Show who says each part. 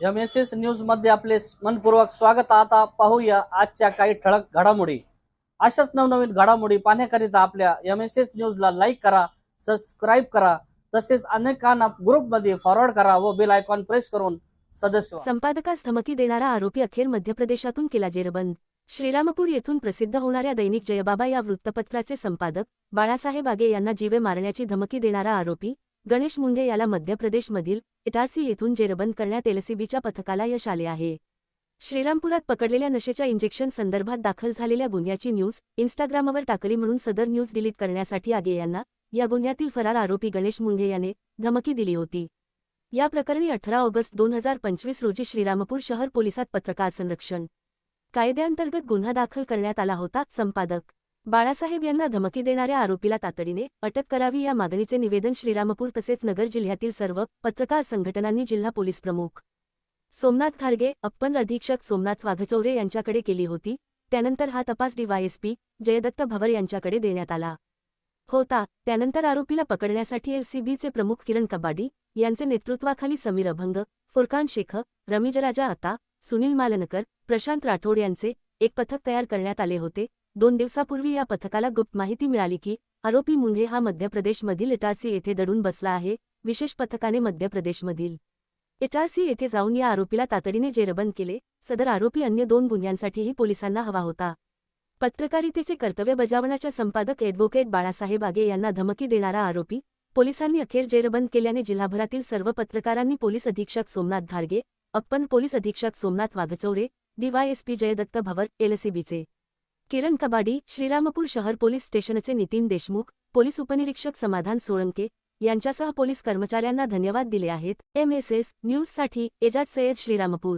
Speaker 1: M S S न्यूजमध्ये आपले मनपूर्वक स्वागत. आता पाहूया आजच्या काही ठळक घडामोडी. अशाच नवनवीन घडामोडी पाहण्याकरिता आपल्या एम एस एस न्यूजला लाईक करा सबस्क्राईब करा तसेच अनेकांना ग्रुपमध्ये फॉरवर्ड करा व बेल आयकॉन प्रेस करून सदस्य
Speaker 2: संपादकास धमकी देणारा आरोपी अखेर मध्य प्रदेशातून केला जेरबंद. श्रीरामपूर येथून प्रसिद्ध होणाऱ्या दैनिक जयबाबा या वृत्तपत्राचे संपादक बाळासाहेब आगे यांना जीवे मारण्याची धमकी देणारा आरोपी गणेश मुंडे याला मध्य प्रदेशमधील इटारसी येथून जेरबंद करण्यात एलसीबीच्या पथकाला यश आले आहे. श्रीरामपुरात पकडलेल्या नशेच्या इंजेक्शन संदर्भात दाखल झालेल्या गुन्ह्याची न्यूज इन्स्टाग्रामवर टाकली म्हणून सदर न्यूज डिलीट करण्यासाठी आगे यांना या गुन्ह्यातील फरार आरोपी गणेश मुंडे याने धमकी दिली होती. या प्रकरणी अठरा ऑगस्ट दोन हजार पंचवीस रोजी श्रीरामपूर शहर पोलिसात पत्रकार संरक्षण कायद्याअंतर्गत गुन्हा दाखल करण्यात आला होता संपादक बाळासाहेब यांना धमकी देणाऱ्या आरोपीला तातडीने अटक करावी या मागणीचे निवेदन श्रीरामपूर तसेच नगर जिल्ह्यातील सर्व पत्रकार संघटनांनी जिल्हा पोलीस प्रमुख सोमनाथ खारगे अप्पन अधीक्षक सोमनाथ वाघचौरे यांच्याकडे केली होती. त्यानंतर हा तपास डीवायएसपी जयदत्त भवर यांच्याकडे देण्यात आला. होता. त्यानंतर आरोपीला पकडण्यासाठी एलसीबीचे प्रमुख किरण कबाडी यांचे नेतृत्वाखाली समीर अभंग फुरकान शेख रमीजराजा आता सुनील मालनकर प्रशांत राठोड यांचे एक पथक तयार करण्यात आले होते. दोन दिवसापूर्वी या पथकाला गुप्त माहिती मिळाली की आरोपी मुंढे हा मध्य प्रदेशमधील इटारसी येथे दडून बसला आहे विशेष पथकाने मध्य प्रदेशमधील इटारसी येथे जाऊन या आरोपीला तातडीने जेरबंद केले. सदर आरोपी अन्य दोन गुन्ह्यांसाठीही पोलिसांना हवा होता. पत्रकारितेचे कर्तव्य बजावण्याच्या संपादक ॲडव्होकेट बाळासाहेब आगे यांना धमकी देणारा आरोपी पोलिसांनी अखेर जेरबंद केल्याने जिल्हाभरातील सर्व पत्रकारांनी पोलीस अधीक्षक सोमनाथ धारगे अप्पन पोलीस अधीक्षक सोमनाथ वाघचौरे डीवायएसपी जयदत्त भवर एलसीबीचे किरण कबाडी श्रीरामपूर शहर पोलीस स्टेशनचे नितीन देशमुख पोलीस उपनिरीक्षक समाधान सोळंके यांच्यासह पोलीस कर्मचाऱ्यांना धन्यवाद दिले आहेत. एमएसएस न्यूजसाठी एजाज सय्यद श्रीरामपूर.